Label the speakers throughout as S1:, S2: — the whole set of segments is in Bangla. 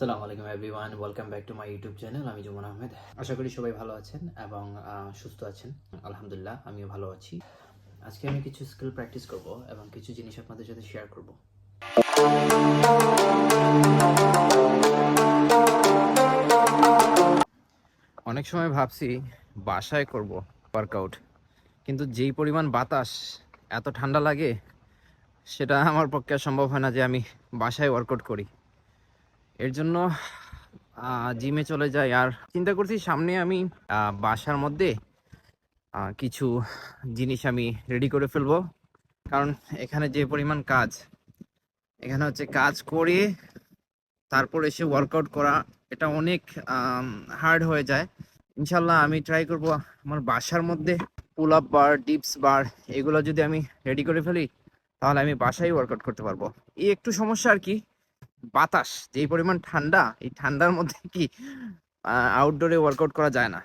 S1: সালামু আলাইকুম everyone welcome back to my YouTube channel আমি জুমন আহমেদ। আশা করি সবাই ভালো আছেন এবং সুস্থ আছেন। আলহামদুলিল্লাহ, আমিও ভালো আছি। আজকে আমি কিছু স্কিল প্র্যাকটিস করব এবং কিছু জিনিস আপনাদের সাথে শেয়ার করব। অনেক সময় ভাবছি, বাসায় করব ওয়ার্কআউট কিন্তু যেই পরিমাণ বাতাস এত ঠান্ডা লাগে, সেটা আমার পক্ষে সম্ভব হয় না যে আমি বাসায় ওয়ার্কআউট করি। এর জন্য জিমে চলে যাই। আর চিন্তা করছি সামনে আমি বাসার মধ্যে কিছু জিনিস আমি রেডি করে ফেলব। কারণ এখানে যে পরিমাণ কাজ, এখানে হচ্ছে কাজ করে তারপর এসে ওয়ার্কআউট করা, এটা অনেক হার্ড হয়ে যায়। ইনশাল্লাহ আমি ট্রাই করব আমার বাসার মধ্যে পুল আপ বার ডিপস বার এগুলো যদি আমি রেডি করে ফেলি, তাহলে আমি বাসায় ওয়ার্কআউট করতে পারব। এই একটু সমস্যা আর কি বাতাস, যেই পরিমাণ ঠান্ডা, এই ঠান্ডার মধ্যে কি আউটডোরে ওয়ার্কআউট করা যায় না?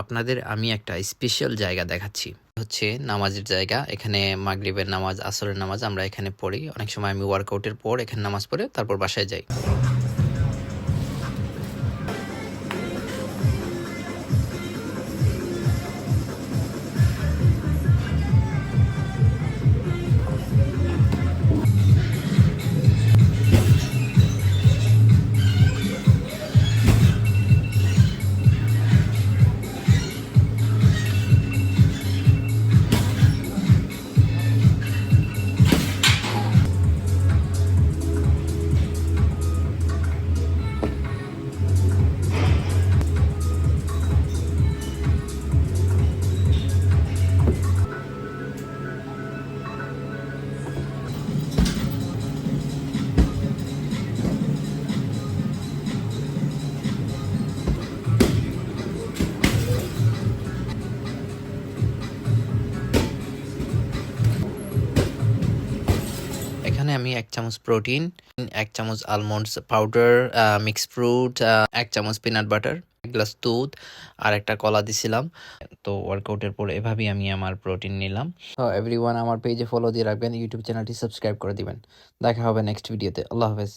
S1: আপনাদের আমি একটা স্পেশাল জায়গা দেখাচ্ছি। হচ্ছে নামাজের জায়গা। এখানে মাগরিবের নামাজ, আসরের নামাজ আমরা এখানে পড়ি। অনেক সময় আমি ওয়ার্কআউটের পর এখানে নামাজ পড়ে তারপর বাসায় যাই। আমি এক চামচ প্রোটিন, এক চামচ আলমন্ডস পাউডার মিক্স ফ্রুট এক চামচ পিনাট বাটার এক গ্লাস দুধ আর একটা কলা দিছিলাম। তো ওয়ার্কআউটের পর এভাবেই আমি আমার প্রোটিন নিলাম। তো এভরিওয়ান আমার পেজে ফলো দিয়ে রাখবেন ইউটিউব চ্যানেলটি সাবস্ক্রাইব করে দিবেন। দেখা হবে নেক্সট ভিডিওতে আল্লাহ হাফেজ।